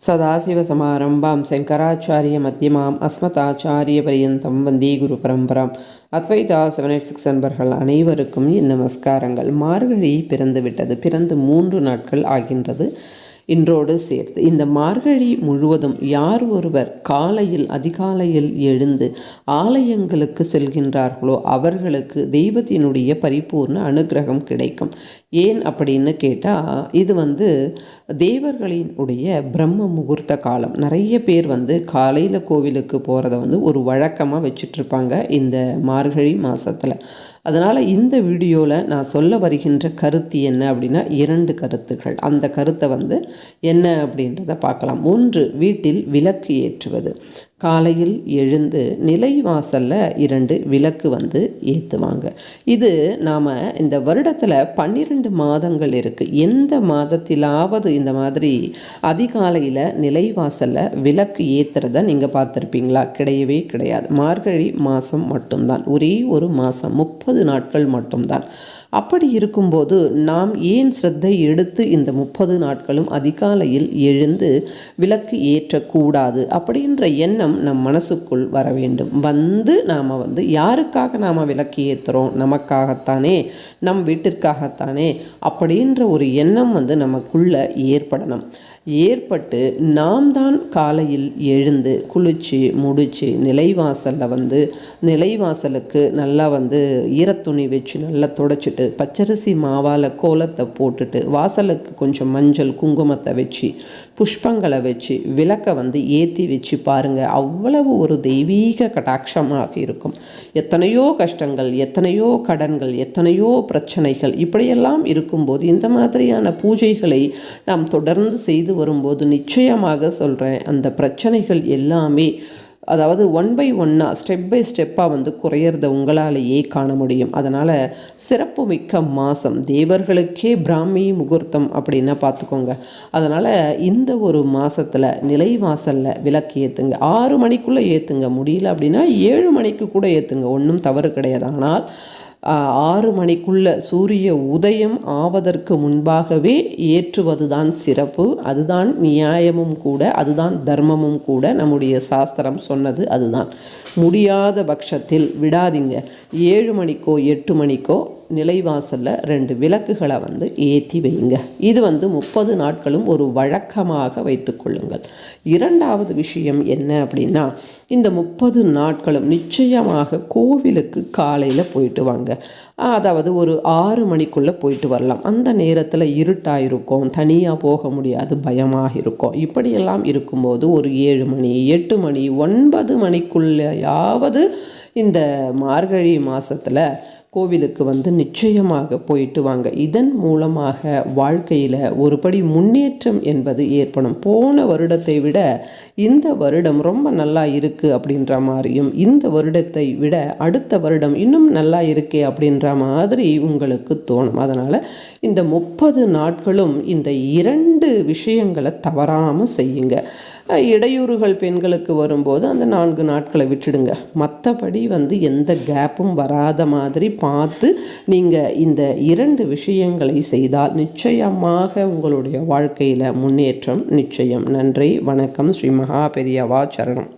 सदाशिवसमारम्भां शङ्कराचार्यमध्यमाम् அஸ்மதாச்சாரியபரியந்தம் வந்தே குரு பரம்பராம் அத்வைதா செவன் எயிட் சிக்ஸ் அன்பர்கள் அனைவருக்கும் என் நமஸ்காரங்கள் மார்கழி பிறந்து விட்டது பிறந்து மூன்று நாட்கள் ஆகின்றது இன்றோடு சேர்த்து இந்த மார்கழி முழுவதும் யார் ஒருவர் காலையில் அதிகாலையில் எழுந்து ஆலயங்களுக்கு செல்கின்றார்களோ அவர்களுக்கு தெய்வத்தினுடைய பரிபூர்ண அனுகிரகம் கிடைக்கும் ஏன் அப்படின்னு கேட்டால் இது வந்து தேவர்களினுடைய பிரம்ம முகூர்த்த காலம். நிறைய பேர் வந்து காலையில் கோவிலுக்கு போகிறத வந்து ஒரு வழக்கமாக வச்சுட்ருப்பாங்க இந்த மார்கழி மாதத்தில் அதனால் இந்த வீடியோவில் நான் சொல்ல வருகின்ற கருத்து என்ன அப்படின்னா இரண்டு கருத்துகள் அந்த கருத்தை வந்து என்ன அப்படின்றத பார்க்கலாம். ஒன்று வீட்டில் விளக்கு ஏற்றுவது. காலையில் எழுந்து நிலை வாசலில் இரண்டு விளக்கு வந்து ஏற்றுவாங்க இது நாம் இந்த வருடத்தில் பன்னிரெண்டு மாதங்கள் இருக்குது எந்த மாதத்திலாவது இந்த மாதிரி அதிகாலையில் நிலைவாசலில் விளக்கு ஏற்றுறத நீங்கள் பார்த்துருப்பீங்களா? கிடையவே கிடையாது. மார்கழி மாதம் மட்டும்தான். ஒரே ஒரு மாதம் முப்பது நாட்கள் மட்டும்தான். அப்படி இருக்கும்போது நாம் ஏன் ஸ்ரத்தை எடுத்து இந்த முப்பது நாட்களும் அதிகாலையில் எழுந்து விளக்கு ஏற்றக்கூடாது அப்படின்ற எண்ணம் நம் மனசுக்குள் வர வேண்டும். வந்து நாம் வந்து யாருக்காக நாம் விளக்கு ஏற்றுறோம் நமக்காகத்தானே? நம் வீட்டிற்காகத்தானே? அப்படின்ற ஒரு எண்ணம் வந்து நமக்குள்ளே ஏற்படணும். ஏற்பட்டு நாம் தான் காலையில் எழுந்து குளித்து முடித்து நிலைவாசலில் வந்து நிலைவாசலுக்கு நல்லா வந்து ஈரத்துணி வச்சு நல்லா தொடச்சிட்டு பச்சரிசி மாவால் கோலத்தை போட்டுட்டு வாசலுக்கு கொஞ்சம் மஞ்சள் குங்குமத்தை வச்சு புஷ்பங்களை வச்சு விளக்கை வந்து ஏற்றி வச்சு பாருங்கள் அவ்வளவு ஒரு தெய்வீக கடாட்சமாக இருக்கும். எத்தனையோ கஷ்டங்கள் எத்தனையோ கடன்கள் எத்தனையோ பிரச்சனைகள் இப்படியெல்லாம் இருக்கும்போது இந்த மாதிரியான பூஜைகளை நாம் தொடர்ந்து செய்து வரும்போது நிச்சயமாக சொல்கிறேன் அந்த பிரச்சனைகள் எல்லாமே அதாவது ஒன் பை ஒன்னாக ஸ்டெப் பை ஸ்டெப்பாக வந்து குறையிறத உங்களாலேயே காண முடியும். அதனால் சிறப்பு மிக்க மாதம் தேவர்களுக்கே பிராமி முகூர்த்தம் அப்படின்னா பார்த்துக்கோங்க. அதனால் இந்த ஒரு மாதத்தில் நிலைவாசலில் விளக்கு ஏற்றுங்க ஆறு மணிக்குள்ளே ஏற்றுங்க முடியல அப்படின்னா ஏழு மணிக்கு கூட ஏற்றுங்க ஒன்றும் தவறு கிடையாது. ஆனால் ஆறு மணிக்குள்ள சூரிய உதயம் ஆவதற்கு முன்பாகவே ஏற்றுவதுதான் சிறப்பு. அதுதான் நியாயமும் கூட அதுதான் தர்மமும் கூட நம்முடைய சாஸ்திரம் சொன்னது அதுதான். முடியாத பட்சத்தில் விடாதீங்க. ஏழு மணிக்கோ எட்டு மணிக்கோ நிலைவாசலில் ரெண்டு விளக்குகளை வந்து ஏற்றி வைங்க. இது வந்து முப்பது நாட்களும் ஒரு வழக்கமாக வைத்துக்கொள்ளுங்கள் இரண்டாவது விஷயம் என்ன அப்படின்னா இந்த முப்பது நாட்களும் நிச்சயமாக கோவிலுக்கு காலையில் போயிட்டு வாங்க. அதாவது ஒரு ஆறு மணிக்குள்ளே போயிட்டு வரலாம். அந்த நேரத்தில் இருட்டாக இருக்கும் தனியாக போக முடியாது. பயமாக இருக்கும் இப்படியெல்லாம் இருக்கும்போது ஒரு ஏழு மணி எட்டு மணி ஒன்பது மணிக்குள்ளேயாவது இந்த மார்கழி மாதத்தில் கோவிலுக்கு வந்து நிச்சயமாக போயிட்டு வாங்க. இதன் மூலமாக வாழ்க்கையில் ஒருபடி முன்னேற்றம் என்பது ஏற்படும். போன வருடத்தை விட இந்த வருடம் ரொம்ப நல்லா இருக்குது அப்படின்ற மாதிரியும் இந்த வருடத்தை விட அடுத்த வருடம் இன்னும் நல்லா இருக்கே அப்படின்ற மாதிரி உங்களுக்கு தோணும். அதனால் இந்த முப்பது நாட்களும் இந்த இரண்டு விஷயங்களை தவறாமல் செய்யுங்க. இடையூறுகள் பெண்களுக்கு வரும்போது அந்த நான்கு நாட்களை விட்டுடுங்க. மற்றபடி வந்து எந்த கேப்பும் வராத மாதிரி பார்த்து நீங்கள் இந்த இரண்டு விஷயங்களை செய்தால் நிச்சயமாக உங்களுடைய வாழ்க்கையில் முன்னேற்றம் நிச்சயம். நன்றி வணக்கம். ஸ்ரீ மகா பெரியவா சரணம்.